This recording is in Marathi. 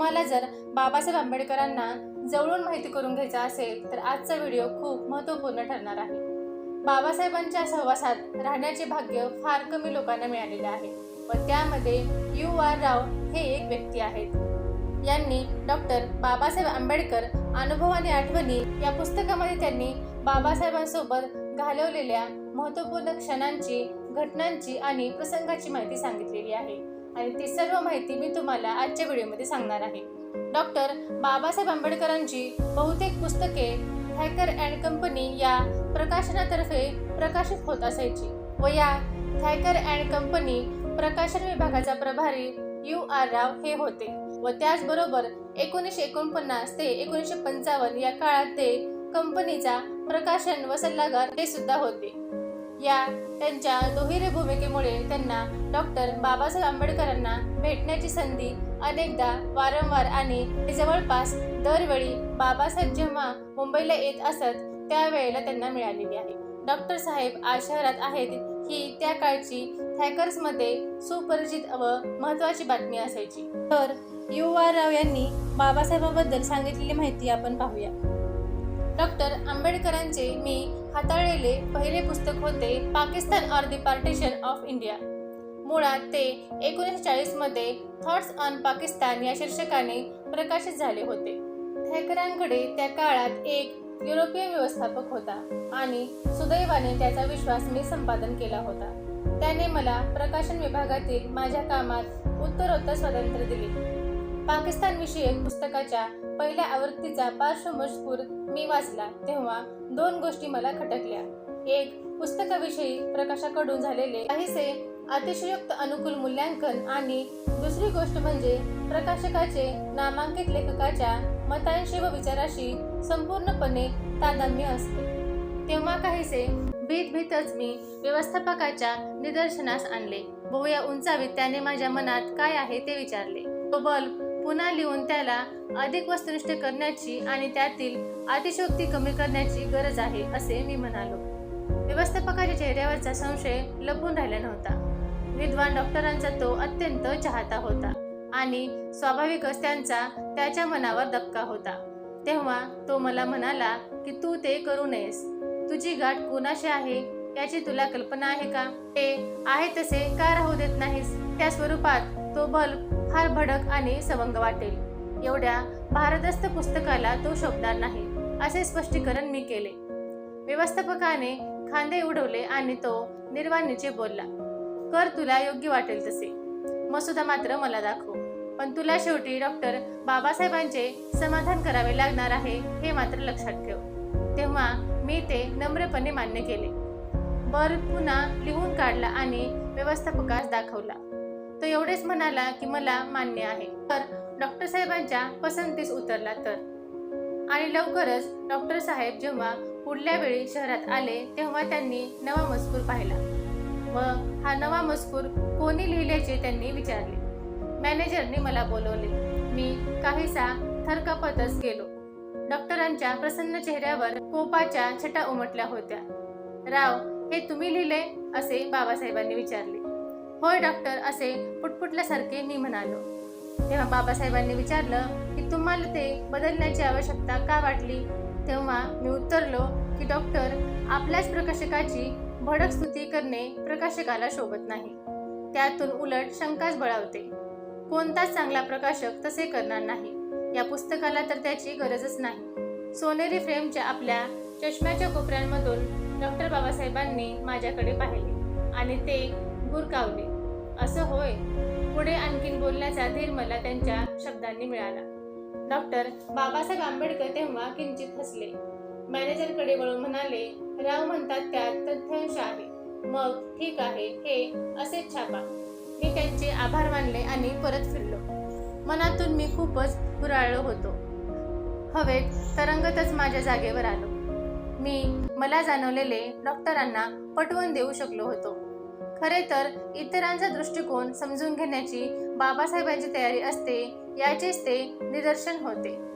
तुम्हाला जर बाबासाहेब आंबेडकरांना जवळून माहिती करून घ्यायचा असेल तर आजचा व्हिडिओ खूप महत्त्वपूर्ण ठरणार आहे. बाबासाहेबांच्या सहवासात राहण्याचे भाग्य फार कमी लोकांना मिळालेले आहे. व त्यामध्ये यू आर राव हे एक व्यक्ती आहेत. यांनी डॉक्टर बाबासाहेब आंबेडकर अनुभव आणि आठवणी या पुस्तकामध्ये त्यांनी बाबासाहेबांसोबत घालवलेल्या महत्त्वपूर्ण क्षणांची घटनांची आणि प्रसंगाची माहिती सांगितलेली आहे. आणि ती सर्व माहिती मी तुम्हाला आजच्या व्हिडिओमध्ये सांगणार आहे. डॉक्टर बाबासाहेब आंबेडकरांची बहुतेक पुस्तके हॅकर अँड कंपनी या प्रकाशनातर्फे प्रकाशित होत असायची व या हॅकर अँड कंपनी प्रकाशन विभागाचा प्रभारी यू आर राव हे होते व त्याचबरोबर एकोणीसशे एकोणपन्नास ते एकोणीसशे पंचावन्न या काळात ते कंपनीचा प्रकाशन व सल्लागार हे सुद्धा होते. या त्यांच्या दुहेरी भूमिकेमुळे त्यांना डॉक्टर बाबासाहेब आंबेडकरांना भेटण्याची संधी अनेकदा वारंवार आणि जवळपास दरवेळी बाबासाहेब जेव्हा मुंबईला येत असत त्यावेळेला त्यांना मिळालेली आहे. डॉक्टर साहेब आज शहरात आहेत ही त्या काळची हॅकर्समध्ये सुपरिचित व महत्त्वाची बातमी असायची. तर यू आर राव यांनी बाबासाहेबांबद्दल सांगितलेली माहिती आपण पाहूया. डॉक्टर आंबेडकरांचे मी हाताळलेले पहिले पुस्तक होते Pakistan or the partition of India. मुळात ते एकोणीसशे चाळीसमध्ये थॉट्स ऑन पाकिस्तान या शीर्षकाने प्रकाशित झाले होते. हॅकरांकडे त्या काळात एक युरोपीय व्यवस्थापक होता आणि सुदैवाने त्याचा विश्वास मी संपादन केला होता. त्याने मला प्रकाशन विभागातील माझ्या कामात उत्तरोत्तर स्वातंत्र्य दिले. पाकिस्तान विषयक पुस्तकाच्या पहिल्या आवृत्तीचा पार्श्वमजकूर मी वाचला तेव्हा दोन गोष्टी मला खटकल्या. एक पुस्तकाविषयी प्रकाशाकडून झालेले काहीसे अतिशयोक्त अनुकूल मूल्यांकन आणि दुसरी गोष्ट म्हणजे प्रकाशकाचे नामांकित लेखकाच्या मतांशी व विचाराशी संपूर्णपणे तादात्म्य असते. तेव्हा काहीसे भीत भीतच मी व्यवस्थापकाच्या निदर्शनास आणले. बहुया उंचावीत त्याने माझ्या मनात काय आहे ते विचारले. तो बल्ब पुन्हा लिहून त्याला अधिक वस्तुनिष्ठ करण्याची आणि त्यातील अतिशोक्ती कमी करण्याची गरज आहे असे मी म्हणालो. व्यवस्थापकाच्या चेहऱ्यावरचा संशय लपून राहिला नव्हता. विद्वान डॉक्टरांचा तो अत्यंत चाहता होता आणि स्वाभाविकच त्यांचा त्याच्या मनावर दबका होता. तेव्हा तो मला म्हणाला की तू ते करू नयेस. तुझी गाठ कुणाशी आहे याची तुला कल्पना आहे का? ते आहे तसे का राहू देत नाहीस? त्या स्वरूपात तो बल्ब फार भडक आणि सवंग वाटेल. एवढ्या भारदस्त पुस्तकाला तो शोभणार नाही असे स्पष्टीकरण मी केले. व्यवस्थापकाने खांदे उडवले आणि तो निर्वाणीचे बोलला कर तुला योग्य वाटेल तसे. मसुदा मात्र मला दाखव. पण तुला शेवटी डॉक्टर बाबासाहेबांचे समाधान करावे लागणार आहे हे मात्र लक्षात ठेव. तेव्हा मी ते नम्रपणे मान्य केले. बर पुन्हा लिहून काढला आणि व्यवस्थापकास दाखवला. तो एवढेच म्हणाला की मला मान्य आहे. तर डॉक्टर साहेबांच्या पसंतीस उतरला तर. आणि लवकरच डॉक्टर साहेब जेव्हा पुढल्या वेळी शहरात आले तेव्हा त्यांनी नवा मजकूर पाहिला. व हा नवा मजकूर कोणी लिहिल्याचे त्यांनी विचारले. मॅनेजरने मला बोलवले मी काहीसा थरकापतच गेलो. डॉक्टरांच्या प्रसन्न चेहऱ्यावर कोपाच्या छटा उमटल्या होत्या. राव हे तुम्ही लिहिले? असे बाबासाहेबांनी विचारले. होय डॉक्टर असे पुटपुटल्यासारखे मी म्हणालो. तेव्हा बाबासाहेबांनी विचारलं की तुम्हाला ते बदलण्याची आवश्यकता का वाटली? तेव्हा मी उत्तरलो की डॉक्टर आपल्याच प्रकाशकाची भडक स्तुती करणे प्रकाशकाला शोभत नाही. त्यातून उलट शंकाच बळावते. कोणताच चांगला प्रकाशक तसे करणार नाही. या पुस्तकाला तर त्याची गरजच नाही. सोनेरी फ्रेमच्या आपल्या चष्म्याच्या कोपऱ्यांमधून डॉक्टर बाबासाहेबांनी माझ्याकडे पाहिले आणि ते गुरकावले. असं होय. पुढे आणखीन बोलण्याचा धीर मला त्यांच्या शब्दांनी मिळाला. डॉक्टर बाबासाहेब आंबेडकर तेव्हा किंचित हसले. मॅनेजरकडे वळून म्हणाले राव म्हणतात त्यात तथ्यांश आहे. मग ठीक आहे हे असेच छापा. मी त्यांचे आभार मानले आणि परत फिरलो. मनातून मी खूपच हुराळलो होतो. हवेत तरंगतच माझ्या जागेवर आलो. मी मला जाणवलेले डॉक्टरांना पटवून देऊ शकलो होतो. खरे तर इतरांचा दृष्टिकोन समजून घेण्याची बाबासाहेबांची तयारी असते याचेच ते निदर्शन होते.